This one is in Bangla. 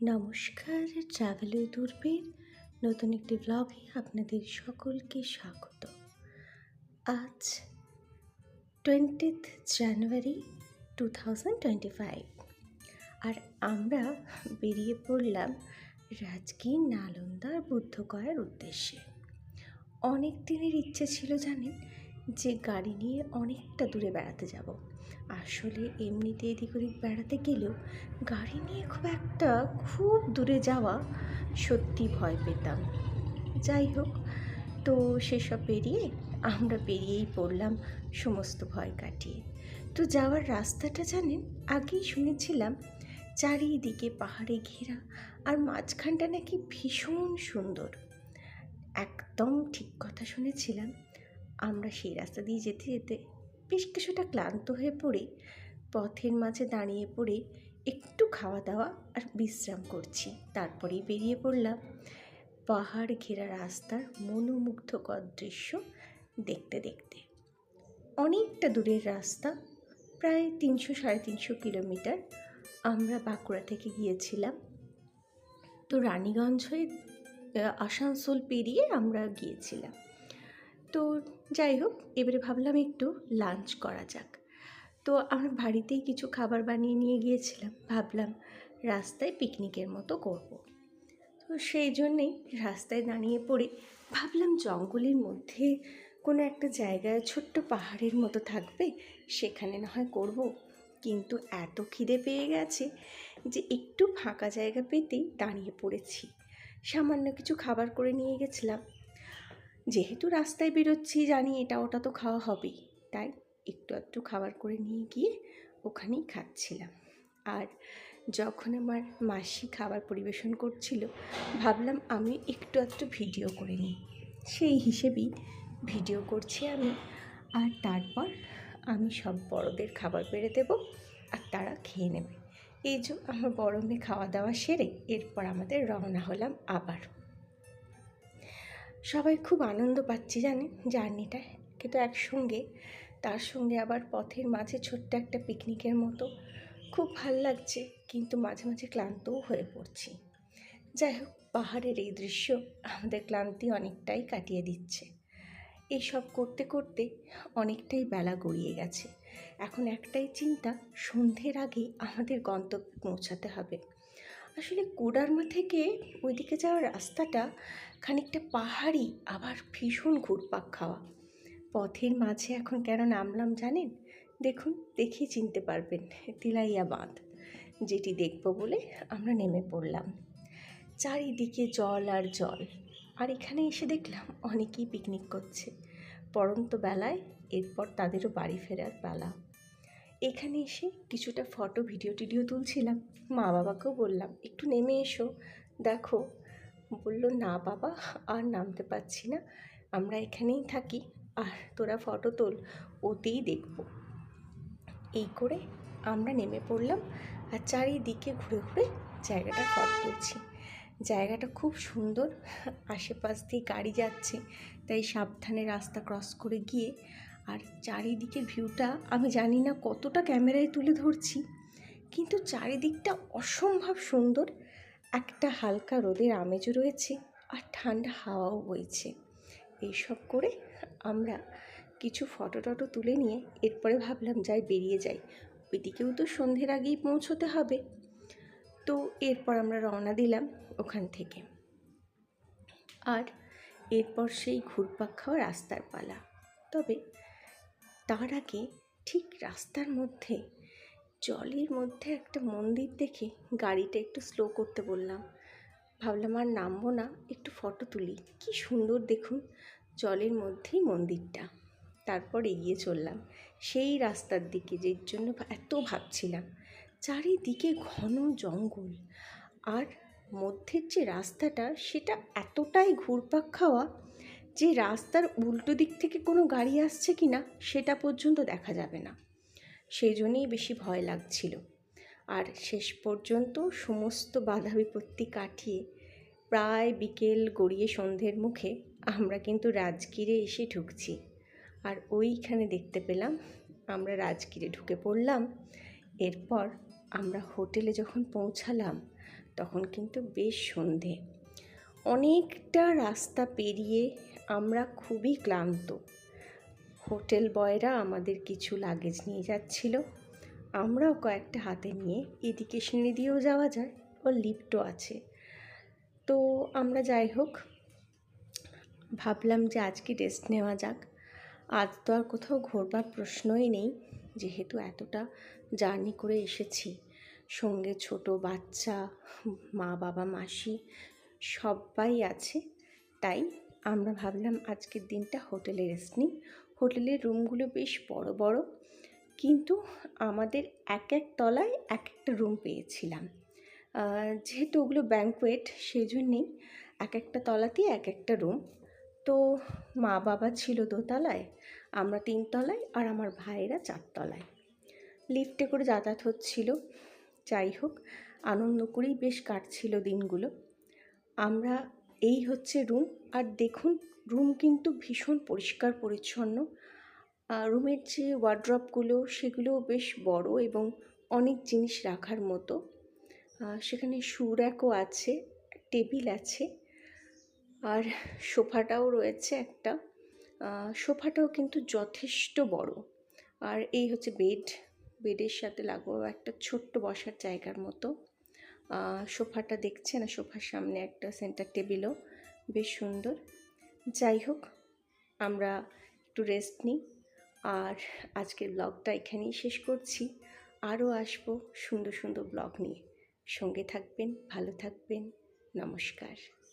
নমস্কার, ট্রাভেল উইথ নতুন একটি ব্লগে আপনাদের সকলকে স্বাগত। আজ twentieth January two thousand twenty five আর আমরা বেরিয়ে পড়লাম রাজগীর নালন্দার বুদ্ধগয়ার উদ্দেশ্যে। অনেক দিনের ইচ্ছে ছিল জানেন যে গাড়ি নিয়ে অনেকটা দূরে বেড়াতে যাব। আসলে এমনিতে এদিক ওদিক বেড়াতে গেলেও গাড়ি নিয়ে খুব একটা খুব দূরে যাওয়া সত্যি ভয় পেতাম। যাই হোক, তো সেসব পেরিয়ে আমরা পেরিয়েই পড়লাম সমস্ত ভয় কাটিয়ে। তো যাওয়ার রাস্তাটা জানেন, আগেই শুনেছিলাম চারিদিকে পাহাড়ে ঘেরা আর মাঝখানটা নাকি ভীষণ সুন্দর। একদম ঠিক কথা শুনেছিলাম আমরা সেই রাস্তা দিয়ে যেতে যেতে বেশ কিছুটা ক্লান্ত হয়ে পড়ে, পথের মাঝে দাঁড়িয়ে পড়ে একটু খাওয়া দাওয়া আর বিশ্রাম করছি। তারপরেই বেরিয়ে পড়লাম। পাহাড় ঘেরা রাস্তার মনোমুগ্ধকর দৃশ্য দেখতে দেখতে। অনেকটা দূরের রাস্তা, প্রায় তিনশো সাড়ে তিনশো কিলোমিটার। আমরা বাঁকুড়া থেকে গিয়েছিলাম। তো রানীগঞ্জ হয়ে আসানসোল পেরিয়ে আমরা গিয়েছিলাম। তো যাই হোক, এবারে ভাবলাম একটু লাঞ্চ করা যাক। তো আমরা বাড়িতেই কিছু খাবার বানিয়ে নিয়ে গিয়েছিলাম। ভাবলাম রাস্তায় পিকনিকের মতো করব। তো সেই জন্যেই রাস্তায় দাঁড়িয়ে পড়ে ভাবলাম জঙ্গলের মধ্যে কোনো একটা জায়গায় ছোট্ট পাহাড়ের মতো থাকবে, সেখানে না হয় করব। কিন্তু এত খিদে পেয়ে গেছে যে একটু ফাঁকা জায়গা পেতেই দাঁড়িয়ে পড়েছি। সামান্য কিছু খাবার করে নিয়ে গেছিলাম। যেহেতু রাস্তায় বেরোচ্ছি জানি এটা ওটা তো খাওয়া হবেই। তাই একটু একটু খাবার করে নিয়ে গিয়ে ওখানেই খাচ্ছিলাম। আর যখন আমার মাসি খাবার পরিবেশন করছিল, ভাবলাম আমি একটু একটু ভিডিও করে নিই। সেই হিসেবেই ভিডিও করছি আমি। আর তারপর আমি সব বড়দের খাবার বেড়ে দেব আর তারা খেয়ে নেবে। এই যে আমার বড় খাওয়া দাওয়া সেরে এরপর আমাদের রওনা হলাম আবার। সবাই খুব আনন্দ পাচ্ছি জানেন জার্নিটা। কিন্তু একসঙ্গে, তার সঙ্গে আবার পথের মাঝে ছোট্ট একটা পিকনিকের মতো। খুব ভালো লাগছে, কিন্তু মাঝে মাঝে ক্লান্তও হয়ে পড়ছি। যাই হোক, পাহাড়ের এই দৃশ্য আমাদের ক্লান্তি অনেকটাই কাটিয়ে দিচ্ছে। এইসব করতে করতে অনেকটাই বেলা গড়িয়ে গেছে। এখন একটাই চিন্তা, সন্ধ্যের আগে আমাদের গন্তব্যে পৌঁছাতে হবে। আসলে কোডারমা থেকে ওইদিকে যাওয়ার রাস্তাটা খানিকটা পাহাড়ি, আবার ভীষণ ঘুরপাক খাওয়া। পথের মাঝে এখন কেন নামলাম জানেন? দেখুন, দেখেই চিনতে পারবেন তিলাইয়া বাঁধ যেটি দেখব বলে আমরা নেমে পড়লাম। চারিদিকে জল আর জল, আর এখানে এসে দেখলাম অনেকেই পিকনিক করছে। পরন্ত বেলায় এরপর তাদেরও বাড়ি ফেরার পালা। এখানে এসে কিছুটা ফটো, ভিডিও, টিডিও তুলছিলাম। মা বাবাকেও বললাম, একটু নেমে এসো। দেখো। বলল, না বাবা, আর নামতে পারছি না। আমরা এখানেই থাকি। আর তোরা ফটো তোল, ওতেই দেখব। এই করে আমরা নেমে পড়লাম আর চারিদিকে ঘুরে ঘুরে জায়গাটা ফটো তুলছি। জায়গাটা খুব সুন্দর। আশেপাশ দিয়ে গাড়ি যাচ্ছে, তাই সাবধানে রাস্তা ক্রস করে গিয়ে আর চারিদিকে ভিউটা আমি জানি না কতটা ক্যামেরায় তুলে ধরছি, কিন্তু চারিদিকটা অসম্ভব সুন্দর। একটা হালকা রোদের আমেজও রয়েছে আর ঠান্ডা হাওয়াও বইছে। এইসব করে আমরা কিছু ফটো টটো তুলে নিয়ে এরপরে ভাবলাম যাই বেরিয়ে যাই। ওইদিকেও তো সন্ধ্যের আগেই পৌঁছতে হবে। তো এরপর আমরা রওনা দিলাম ওখান থেকে। আর এরপর সেই ঘুরপাক খাওয়া রাস্তার পালা। তবে তার আগে ঠিক রাস্তার মধ্যে, জলের মধ্যে একটা মন্দির দেখে গাড়িটা একটু স্লো করতে বললাম। ভাবলাম আর নামবো না, একটু ফটো তুলি। কি সুন্দর দেখুন, জলের মধ্যেই মন্দিরটা। তারপর এগিয়ে চললাম। সেই রাস্তার দিকে যের জন্য এত ভাবছিলাম। চারিদিকে ঘন জঙ্গল। আর মধ্যের যে রাস্তাটা, সেটা এতটাই ঘুরপাক খাওয়া যে রাস্তার উল্টো দিক থেকে কোনো গাড়ি আসছে কি না, সেটা পর্যন্ত দেখা যাবে না। সেই জন্যেই বেশি ভয় লাগছিল। আর শেষ পর্যন্ত সমস্ত বাধা বিপত্তি কাটিয়ে প্রায় বিকেল গড়িয়ে সন্ধ্যের মুখে আমরা কিন্তু রাজগীরে এসে ঢুকছি। আর ওইখানে দেখতে পেলাম, আমরা রাজগীরে ঢুকে পড়লাম। এরপর আমরা হোটেলে যখন পৌঁছালাম, তখন কিন্তু বেশ সন্ধে। অনেকটা রাস্তা পেরিয়ে আমরা খুবই ক্লান্ত। হোটেল বয়রা আমাদের কিছু লাগেজ নিয়ে যাচ্ছিল। আমরাও কয়েকটা হাতে নিয়ে এদিকে সিঁড়ি দিয়েও যাওয়া যায় ও লিফটও আছে। তো আমরা যাই হোক, ভাবলাম যে আজকে রেস্ট নেওয়া যাক। আজ তো আর কোথাও ঘোরবার প্রশ্নই নেই, যেহেতু এতটা জার্নি করে এসেছি। সঙ্গে ছোট বাচ্চা, মা বাবা, মাসি সবাই আছে, তাই আমরা ভাবলাম আজকের দিনটা হোটেলে রেস্ট নিই। হোটেলের রুমগুলো বেশ বড় বড়, কিন্তু আমাদের এক এক তলায় এক একটা রুম পেয়েছিলাম। যেহেতু ওগুলো ব্যাঙ্কোয়েট সেই জন্যেই এক একটা তলাতেই এক একটা রুম। তো মা বাবা ছিল দোতলায় আমরা তিনতলায় আর আমার ভাইয়েরা চারতলায় লিফটে করে যাতায়াত হচ্ছিল। যাই হোক, আনন্দ করেই বেশ কাটছিল দিনগুলো। আমরা এই হচ্ছে রুম আর দেখুন রুম কিন্তু ভীষণ পরিষ্কার, পরিচ্ছন্ন। রুমের যে ওয়ার্ড্রপগুলো সেগুলোও বেশ বড় এবং অনেক জিনিস রাখার মতো। সেখানে শু র্যাকও আছে টেবিল আছে, আর সোফাটাও রয়েছে একটা। সোফাটাও কিন্তু যথেষ্ট বড়। আর এই হচ্ছে বেড বেডের সাথে লাগবো একটা ছোট্ট বসার জায়গার মতো। সোফাটা দেখছেন? আর সোফার সামনে একটা সেন্টার টেবিলও বেশ সুন্দর। যাই হোক, আমরা একটু রেস্ট নিই। আর আজকের ব্লগটা এখানেই শেষ করছি। আরও আসব সুন্দর সুন্দর ব্লগ নিয়ে। সঙ্গে থাকবেন, ভালো থাকবেন। নমস্কার।